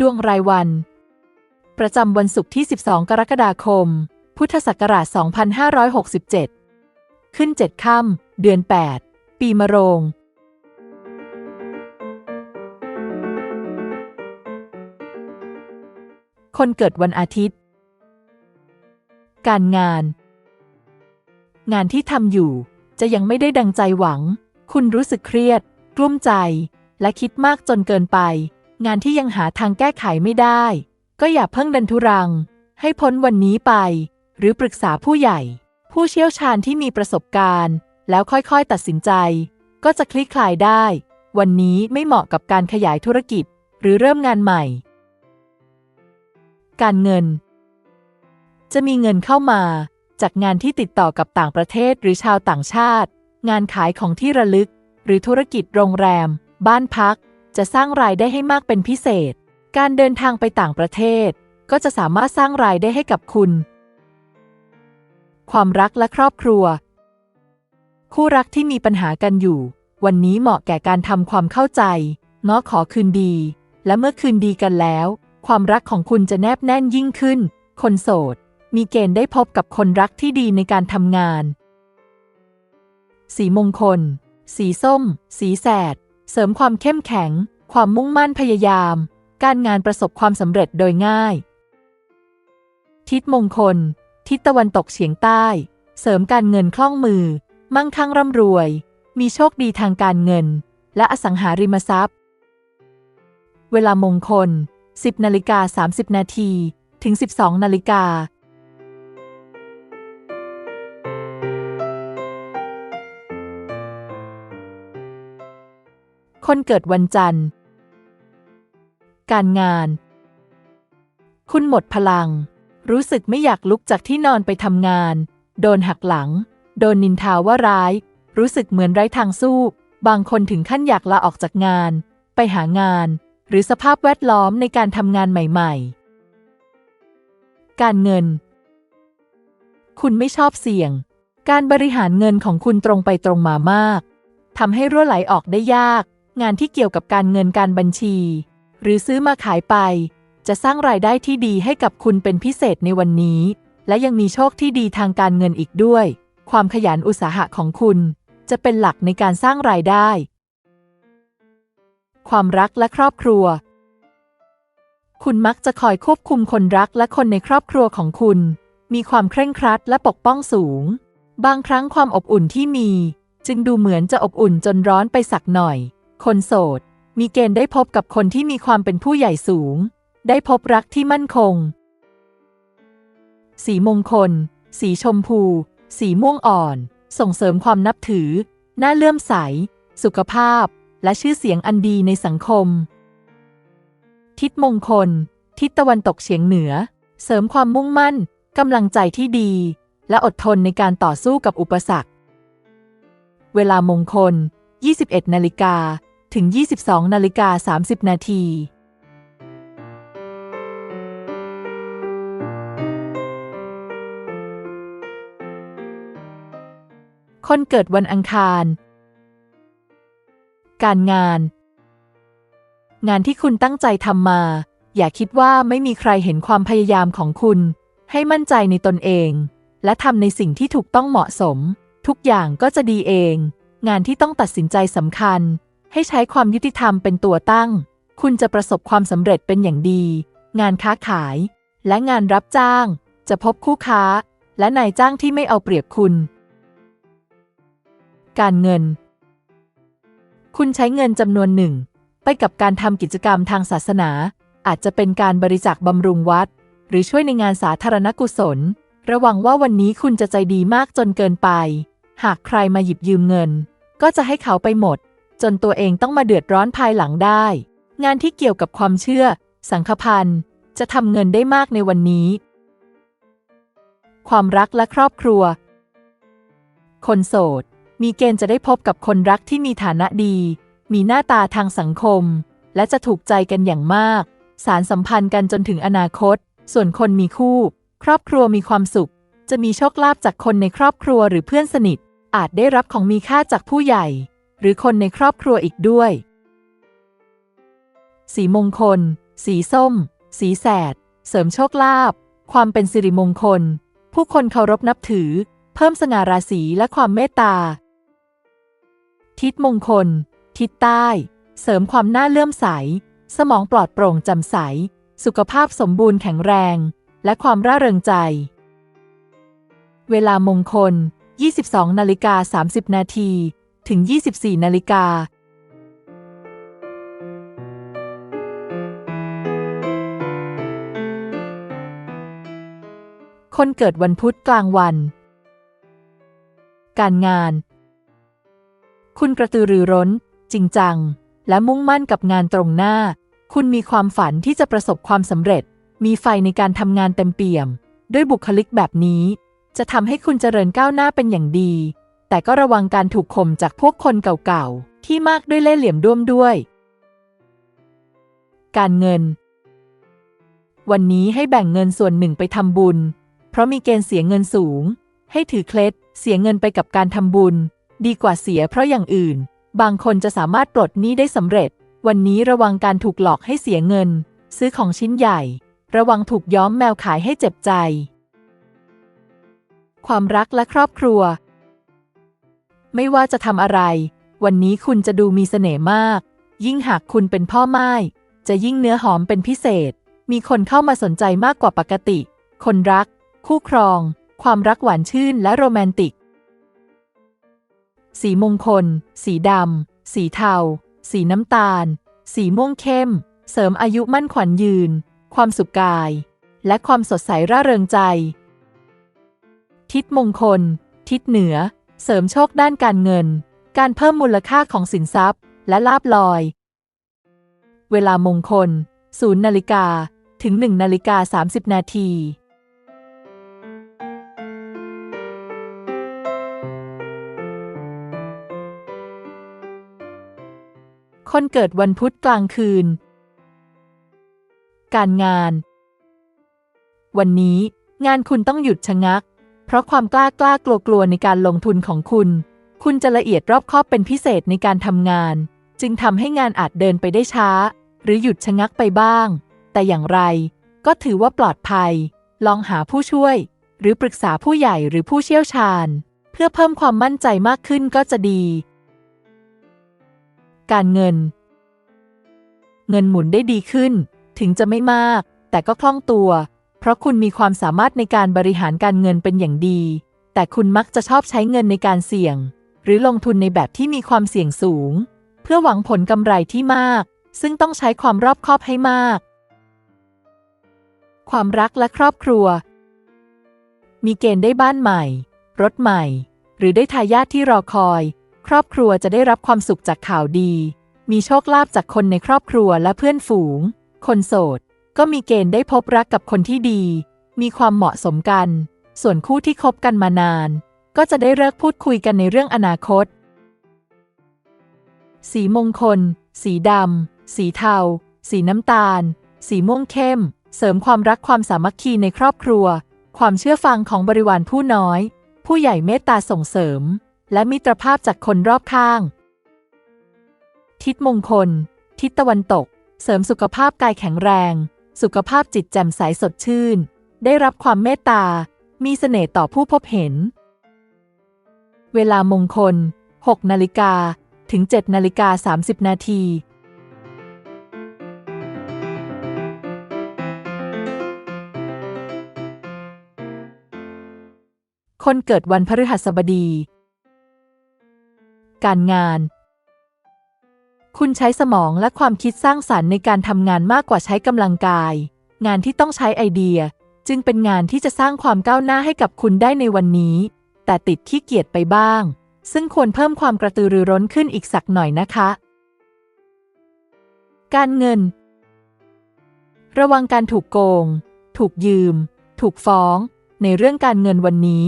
ดวงรายวัน ประจำวันศุกร์ที่ 12 กรกฎาคม พุทธศักราช 2567 ขึ้น 7 ค่ำเดือน 8 ปีมะโรง คนเกิดวันอาทิตย์ การงาน งานที่ทำอยู่จะยังไม่ได้ดังใจหวัง คุณรู้สึกเครียด กลุ้มใจ และคิดมากจนเกินไป งานที่ยังหาทางแก้ไขไม่ได้ ก็อย่าเพิ่งดันทุรัง ให้พ้นวันนี้ไป หรือปรึกษาผู้ใหญ่ ผู้เชี่ยวชาญที่มีประสบการณ์ แล้วค่อยๆตัดสินใจ ก็จะคลี่คลายได้ วันนี้ไม่เหมาะกับการขยายธุรกิจ หรือเริ่มงานใหม่ การเงิน จะมีเงินเข้ามา จากงานที่ติดต่อกับต่างประเทศหรือชาวต่างชาติ งานขายของที่ระลึก หรือธุรกิจโรงแรม บ้านพัก จะสร้างรายได้ให้มากเป็นพิเศษ การเดินทางไปต่างประเทศ ก็จะสามารถสร้างรายได้ให้กับคุณ ความรักและครอบครัว คู่รักที่มีปัญหากันอยู่ วันนี้เหมาะแก่การทำความเข้าใจง้อขอคืนดี และเมื่อคืนดีกันแล้ว ความรักของคุณจะแนบแน่นยิ่งขึ้น คนโสด มีเกณฑ์ได้พบกับคนรักที่ดีในการทำงาน สีมงคล สีส้ม สีแสด เสริมความเข้มแข็ง ความมุ่งมั่นพยายาม การงานประสบความสำเร็จโดยง่าย ทิศมงคล ทิศตะวันตกเฉียงใต้ เสริมการเงินคล่องมือ มั่งคั่งร่ำรวย มีโชคดีทางการเงิน และอสังหาริมทรัพย์ เวลามงคล 10นาฬิกา30นาทีถึง 12นาฬิกา คนเกิดวันจันทร์ การงาน คุณหมดพลัง รู้สึกไม่อยากลุกจากที่นอนไปทำงาน โดนหักหลัง โดนนินทาว่าร้าย รู้สึกเหมือนไร้ทางสู้ บางคนถึงขั้นอยากลาออกจากงาน ไปหางาน หรือสภาพแวดล้อมในการทำงานใหม่ ๆ การเงิน คุณไม่ชอบเสี่ยง การบริหารเงินของคุณตรงไปตรงมามากทำให้รั่วไหลออกได้ยาก งานที่เกี่ยวกับการเงินการบัญชี หรือซื้อมาขายไป จะสร้างรายได้ที่ดีให้กับคุณเป็นพิเศษในวันนี้ และยังมีโชคที่ดีทางการเงินอีกด้วย ความขยันอุตสาหะของคุณ จะเป็นหลักในการสร้างรายได้ ความรักและครอบครัว คุณมักจะคอยควบคุมคนรักและคนในครอบครัวของคุณ มีความเคร่งครัดและปกป้องสูง บางครั้งความอบอุ่นที่มี จึงดูเหมือนจะอบอุ่นจนร้อนไปสักหน่อย คนโสด มีเกณฑ์ได้พบกับคนที่มีความเป็นผู้ใหญ่สูง ได้พบรักที่มั่นคง สีมงคล สีชมพู สีม่วงอ่อน ส่งเสริมความนับถือ น่าเลื่อมใส สุขภาพ และชื่อเสียงอันดีในสังคม ทิศมงคล ทิศตะวันตกเฉียงเหนือ เสริมความมุ่งมั่นกำลังใจที่ดี และอดทนในการต่อสู้กับอุปสรรค เวลามงคล 21 นาฬิกา ถึง 22 นาฬิกา 30 นาทีคนเกิดวันอังคาร การงาน งานที่คุณตั้งใจทำมา อย่าคิดว่าไม่มีใครเห็นความพยายามของคุณ ให้มั่นใจในตนเอง และทำในสิ่งที่ถูกต้องเหมาะสม ทุกอย่างก็จะดีเอง งานที่ต้องตัดสินใจสำคัญ ให้ใช้ความยุติธรรมเป็นตัวตั้ง คุณจะประสบความสำเร็จเป็นอย่างดี งานค้าขาย และงานรับจ้าง จะพบคู่ค้า และนายจ้างที่ไม่เอาเปรียบคุณ การเงิน คุณใช้เงินจำนวนหนึ่ง ไปกับการทำกิจกรรมทางศาสนา อาจจะเป็นการบริจาคบำรุงวัด หรือช่วยในงานสาธารณกุศล ระวังว่าวันนี้คุณจะใจดีมากจนเกินไป หากใครมาหยิบยืมเงิน ก็จะให้เขาไปหมด จนตัวเองต้องมาเดือดร้อนภายหลังได้ งานที่เกี่ยวกับความเชื่อ สังฆพันธ์จะทำเงินได้มากในวันนี้ ความรักและครอบครัว คนโสด มีเกณฑ์จะได้พบกับคนรักที่มีฐานะดี มีหน้าตาทางสังคม และจะถูกใจกันอย่างมาก สารสัมพันธ์กันจนถึงอนาคต ส่วนคนมีคู่ ครอบครัวมีความสุข จะมีโชคลาภจากคนในครอบครัวหรือเพื่อนสนิท อาจได้รับของมีค่าจากผู้ใหญ่ หรือคนในครอบครัวอีกด้วย สีมงคล สีส้ม สีแสด เสริมโชคลาภ ความเป็นสิริมงคล ผู้คนเคารพนับถือ เพิ่มสง่าราศีและความเมตตา ทิศมงคล ทิศใต้ เสริมความน่าเลื่อมใส สมองปลอดโปร่งจ่มใส สุขภาพสมบูรณ์แข็งแรง และความร่าเริงใจ เวลามงคล 22นาฬิกา30 นาที ถึง 24 นาฬิกาคนเกิดวันพุธกลางวัน การงาน คุณกระตือรือร้น จริงจัง และมุ่งมั่นกับงานตรงหน้า คุณมีความฝันที่จะประสบความสำเร็จ มีไฟในการทำงานเต็มเปี่ยม ด้วยบุคลิกแบบนี้ จะทำให้คุณเจริญก้าวหน้าเป็นอย่างดี แต่ก็ระวังการถูกข่มจากพวกคนเก่าๆ ที่มากด้วยเล่ห์เหลี่ยมด้วมด้วย การเงิน วันนี้ให้แบ่งเงินส่วนหนึ่งไปทำบุญ เพราะมีเกณฑ์เสียเงินสูง ให้ถือเคล็ด เสียเงินไปกับการทำบุญ ดีกว่าเสียเพราะอย่างอื่น บางคนจะสามารถปลดหนี้ได้สำเร็จ วันนี้ระวังการถูกหลอกให้เสียเงิน ซื้อของชิ้นใหญ่ ระวังถูกย้อมแมวขายให้เจ็บใจ ความรักและครอบครัว ไม่ว่าจะทำอะไร วันนี้คุณจะดูมีเสน่ห์มาก ยิ่งหากคุณเป็นพ่อไม้จะยิ่งเนื้อหอมเป็นพิเศษ มีคนเข้ามาสนใจมากกว่าปกติ คนรัก คู่ครอง ความรักหวานชื่นและโรแมนติก สีมงคล สีดำ สีเทา สีน้ำตาล สีม่วงเข้ม เสริมอายุมั่นขวัญยืน ความสุขกาย และความสดใสร่าเริงใจ ทิศมงคล ทิศเหนือ เสริมโชคด้านการเงิน การเพิ่มมูลค่าของสินทรัพย์ และลาบลอย เวลามงคล 0 นาฬิกา ถึง 1 นาฬิกา 30 นาทีคนเกิดวันพุธกลางคืน การงาน วันนี้งานคุณต้องหยุดชะงัก เพราะความกล้ากล้ากลัวกลัวในการลงทุนของคุณ คุณจะละเอียดรอบคอบเป็นพิเศษในการทำงาน จึงทำให้งานอาจเดินไปได้ช้า หรือหยุดชะงักไปบ้าง แต่อย่างไร ก็ถือว่าปลอดภัย ลองหาผู้ช่วย หรือปรึกษาผู้ใหญ่หรือผู้เชี่ยวชาญ เพื่อเพิ่มความมั่นใจมากขึ้นก็จะดี การเงิน เงินหมุนได้ดีขึ้น ถึงจะไม่มาก แต่ก็คล่องตัว เพราะคุณมีความสามารถในการบริหารการเงินเป็นอย่างดี แต่คุณมักจะชอบใช้เงินในการเสี่ยง หรือลงทุนในแบบที่มีความเสี่ยงสูง เพื่อหวังผลกำไรที่มาก ซึ่งต้องใช้ความรอบคอบให้มาก ความรักและครอบครัว มีเกณฑ์ได้บ้านใหม่ รถใหม่ หรือได้ทายาทที่รอคอย ครอบครัวจะได้รับความสุขจากข่าวดี มีโชคลาภจากคนในครอบครัวและเพื่อนฝูง คนโสด ก็มีเกณฑ์ได้พบรักกับคนที่ดี มีความเหมาะสมกัน ส่วนคู่ที่คบกันมานาน ก็จะได้เลิกพูดคุยกันในเรื่องอนาคต สีมงคล สีดำ สีเทา สีน้ำตาล สีม่วงเข้ม เสริมความรักความสามัคคีในครอบครัว ความเชื่อฟังของบริวารผู้น้อย ผู้ใหญ่เมตตาส่งเสริม และมิตรภาพจากคนรอบข้าง ทิศมงคล ทิศตะวันตก เสริมสุขภาพกายแข็งแรง สุขภาพจิตแจ่มใสสดชื่น ได้รับความเมตตา มีเสน่ห์ต่อผู้พบเห็น เวลามงคล 6 นาฬิกา ถึง 7 นาฬิกา 30 นาทีคนเกิดวันพฤหัสบดี การงาน คุณใช้สมองและความคิดสร้างสรรค์ในการทำงานมากกว่าใช้กำลังกาย งานที่ต้องใช้ไอเดีย จึงเป็นงานที่จะสร้างความก้าวหน้าให้กับคุณได้ในวันนี้ แต่ติดขี้เกียจไปบ้าง ซึ่งควรเพิ่มความกระตือรือร้นขึ้นอีกสักหน่อยนะคะ การเงิน ระวังการถูกโกง ถูกยืม ถูกฟ้อง ในเรื่องการเงินวันนี้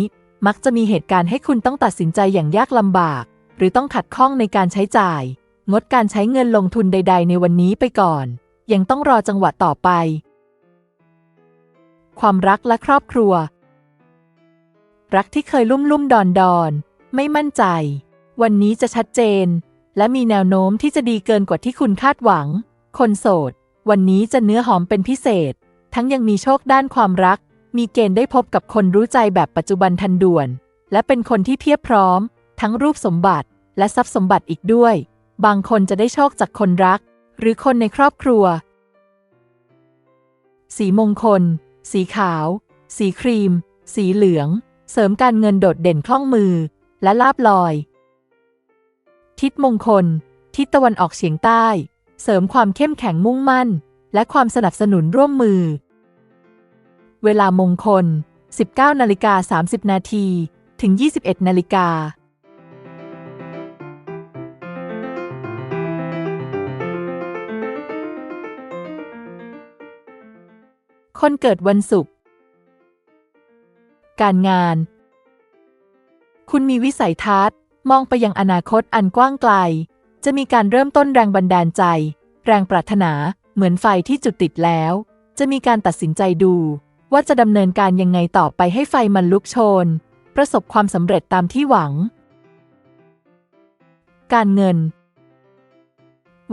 มักจะมีเหตุการณ์ให้คุณต้องตัดสินใจอย่างยากลำบาก หรือต้องขัดข้องในการใช้จ่าย งดการใช้เงินลงทุนใด ๆ ในวันนี้ไปก่อน ยังต้องรอจังหวะต่อไป ความรักและครอบครัว รักที่เคยลุ่มลุ่มดอนดอนๆไม่มั่นใจ วันนี้จะชัดเจน และมีแนวโน้มที่จะดีเกินกว่าที่คุณคาดหวัง คนโสด วันนี้จะเนื้อหอมเป็นพิเศษ ทั้งยังมีโชคด้านความรัก มีเกณฑ์ได้พบกับคนรู้ใจแบบปัจจุบันทันด่วน และเป็นคนที่เพียบพร้อม ทั้งรูปสมบัติและทรัพย์สมบัติอีกด้วย บางคนจะได้โชคจากคนรัก หรือคนในครอบครัว สีมงคล สีขาว สีครีม สีเหลือง เสริมการเงินโดดเด่นคล่องมือ และลาบลอย ทิศมงคล ทิศตะวันออกเฉียงใต้ เสริมความเข้มแข็งมุ่งมั่น และความสนับสนุนร่วมมือ เวลามงคล 19นาฬิกา30 นาที ถึง 21นาฬิกา คนเกิดวันศุกร์ การงาน คุณมีวิสัยทัศน์ มองไปยังอนาคตอันกว้างไกล จะมีการเริ่มต้นแรงบันดาลใจ แรงปรารถนา เหมือนไฟที่จุดติดแล้ว จะมีการตัดสินใจดู ว่าจะดำเนินการยังไงต่อไปให้ไฟมันลุกโชน ประสบความสำเร็จตามที่หวัง การเงิน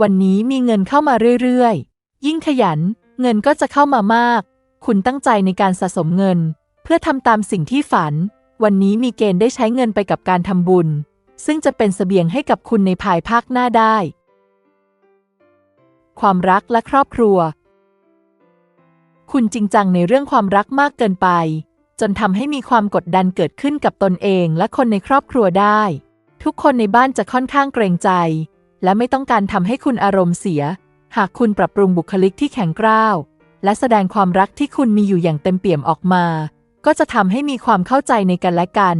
วันนี้มีเงินเข้ามาเรื่อยๆ ยิ่งขยันเงินก็จะเข้ามามาก คุณตั้งใจในการสะสมเงิน เพื่อทำตามสิ่งที่ฝัน วันนี้มีเกณฑ์ได้ใช้เงินไปกับการทำบุญ ซึ่งจะเป็นเสบียงให้กับคุณในภายภาคหน้าได้ ความรักและครอบครัว คุณจริงจังในเรื่องความรักมากเกินไป จนทำให้มีความกดดันเกิดขึ้นกับตนเองและคนในครอบครัวได้ ทุกคนในบ้านจะค่อนข้างเกรงใจ และไม่ต้องการทำให้คุณอารมณ์เสีย หากคุณปรับปรุงบุคลิกที่แข็งกร้าว และแสดงความรักที่คุณมีอยู่อย่างเต็มเปี่ยมออกมา ก็จะทำให้มีความเข้าใจในกันและกัน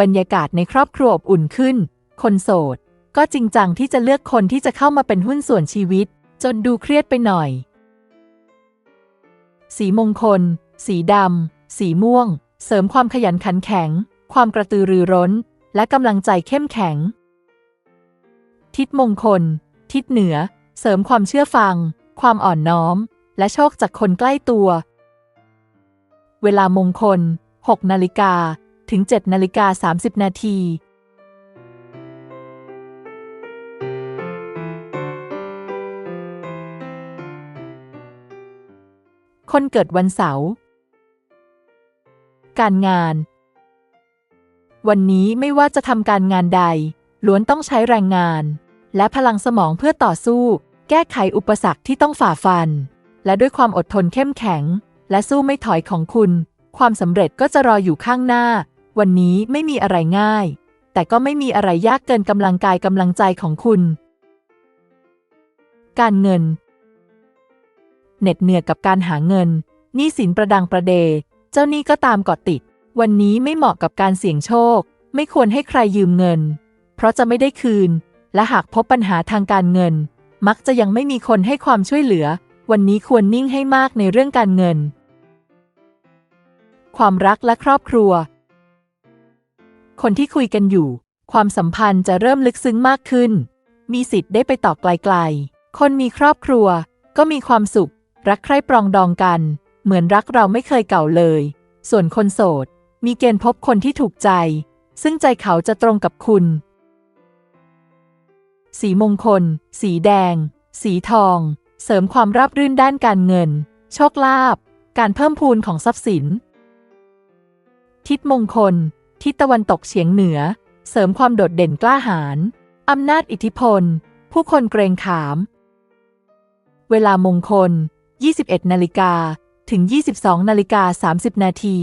บรรยากาศในครอบครัวอบอุ่นขึ้น คนโสด ก็จริงจังที่จะเลือกคนที่จะเข้ามาเป็นหุ้นส่วนชีวิต จนดูเครียดไปหน่อย สีมงคล สีดำ สีม่วง เสริมความขยันขันแข็ง ความกระตือรือร้น และกำลังใจเข้มแข็ง ทิศมงคล ทิศเหนือ เสริมความเชื่อฟัง ความอ่อนน้อม และโชคจากคนใกล้ตัว เวลามงคล 6 นาฬิกา ถึง 7 นาฬิกา 30 นาทีคนเกิดวันเสาร์ การงาน วันนี้ไม่ว่าจะทำการงานใด ล้วนต้องใช้แรงงาน และพลังสมองเพื่อต่อสู้ แก้ไขอุปสรรคที่ต้องฝ่าฟัน และด้วยความอดทนเข้มแข็ง และสู้ไม่ถอยของคุณ ความสำเร็จก็จะรออยู่ข้างหน้า วันนี้ไม่มีอะไรง่าย แต่ก็ไม่มีอะไรยากเกินกำลังกายกำลังใจของคุณ การเงิน เหน็ดเหนื่อยกับการหาเงินหนี้สินประดังประเด เจ้าหนี้ก็ตามเกาะติด วันนี้ไม่เหมาะกับการเสี่ยงโชค ไม่ควรให้ใครยืมเงิน เพราะจะไม่ได้คืน และหากพบปัญหาทางการเงิน มักจะยังไม่มีคนให้ความช่วยเหลือ วันนี้ควรนิ่งให้มากในเรื่องการเงิน ความรักและครอบครัว คนที่คุยกันอยู่ ความสัมพันธ์จะเริ่มลึกซึ้งมากขึ้น มีสิทธิ์ได้ไปต่อไกลๆ คนมีครอบครัว ก็มีความสุข รักใคร่ปรองดองกัน เหมือนรักเราไม่เคยเก่าเลย ส่วนคนโสด มีเกณฑ์พบคนที่ถูกใจ ซึ่งใจเขาจะตรงกับคุณ สีมงคล สีแดง สีทอง เสริมความราบรื่นด้านการเงิน โชคลาภ การเพิ่มพูนของทรัพย์สิน ทิศมงคล ทิศตะวันตกเฉียงเหนือ เสริมความโดดเด่นกล้าหาญ อำนาจอิทธิพล ผู้คนเกรงขาม เวลามงคล 21 นาฬิกา ถึง 22 นาฬิกา 30 นาที